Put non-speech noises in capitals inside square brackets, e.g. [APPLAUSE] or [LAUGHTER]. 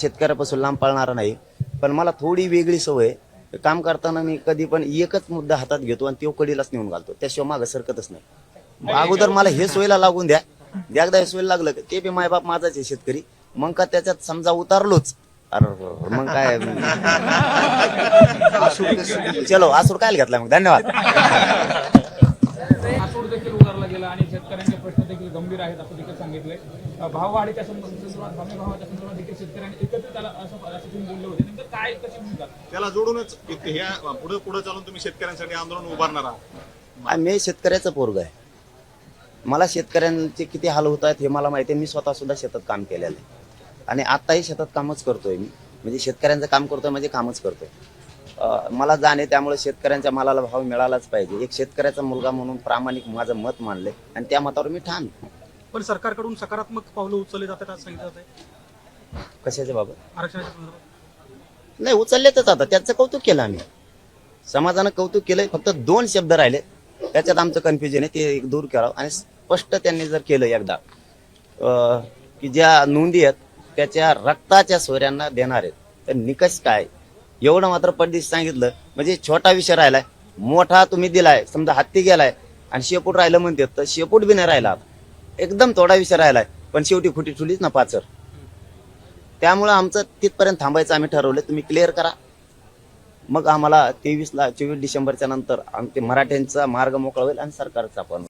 शेतकऱ्यापासून लांब पळणारा नाही. पण मला थोडी वेगळी सवय. काम करताना मी कधी पण एकच मुद्दा हातात घेतो आणि तो कडीलाच नेऊन घालतो. त्याशिवाय मागं सरकतच नाही. अगोदर मला हे सोयीला लागून द्या. एकदा हे सोयीला लागलं ते बी मायबाप माझाच आहे शेतकरी. मग का त्याच्यात समजा उतारलोच. अरे मग काय? [LAUGHS] चलो आसूर काय घेतला मग? धन्यवाद. शेतकऱ्यांचे प्रश्न देखील गंभीर आहेत असं देखील सांगितलंय. भाववाढीच्या संदर्भात हमी भावाच्या संदर्भात देखील शेतकऱ्यांनी एकत्रित आला असं असं तुम्ही बोलले होते. नेमकं काय कशी भूमिका त्याला जोडूनच ह्या पुढे पुढे चालून तुम्ही शेतकऱ्यांसाठी आंदोलन उभारणार आहात. मी शेतकऱ्याचा पोरग आहे. मला शेतकऱ्यांचे किती हाल होत आहेत हे मला माहिती आहे. मी स्वतः सुद्धा शेतात काम केलेलं आहे. आणि आताही शेतात कामच करतोय मी. म्हणजे शेतकऱ्यांचं काम करतोय म्हणजे कामच करतोय. मला जाणे त्यामुळे शेतकऱ्यांच्या मालाला भाव मिळालाच पाहिजे. एक शेतकऱ्याचा मुलगा म्हणून प्रामाणिक माझं मत मानलंय आणि त्या मतावर मी ठाम. पण सरकारकडून सकारात्मक पावलं उचलली जातात असं सांगितलं जाते कशाच्या बाबत? आरक्षणाच्या संदर्भात. नाही उचललेतच आता. त्याचं कौतुक केलं आम्ही. समाजानं कौतुक केलंय. फक्त दोन शब्द राहिले. त्याच्यात आमचं कन्फ्युजन आहे. ते दूर करावं. आणि स्पष्ट त्यांनी जर केलं एकदा की ज्या नोंदी आहेत त्याच्या रक्ताच्या सोऱ्यांना देणार आहेत. तर निकष काय? एवढं मात्र पडदिश सांगितलं. म्हणजे छोटा विषय राहिलाय. मोठा तुम्ही दिलाय. समजा हत्ती गेलाय आणि शेपूट राहिलं म्हणते तर शेपूट बी नाही राहिला. एकदम थोडा विषय राहिलाय. पण शेवटी खुटी ठुलीच ना पाचर. त्यामुळं आमचं तिथपर्यंत थांबायचं आम्ही ठरवलं. तुम्ही क्लिअर करा. मग आम्हाला तेवीसला चोवीस डिसेंबरच्या नंतर आमचे मराठ्यांचा मार्ग मोकळा होईल आणि सरकारचा पण.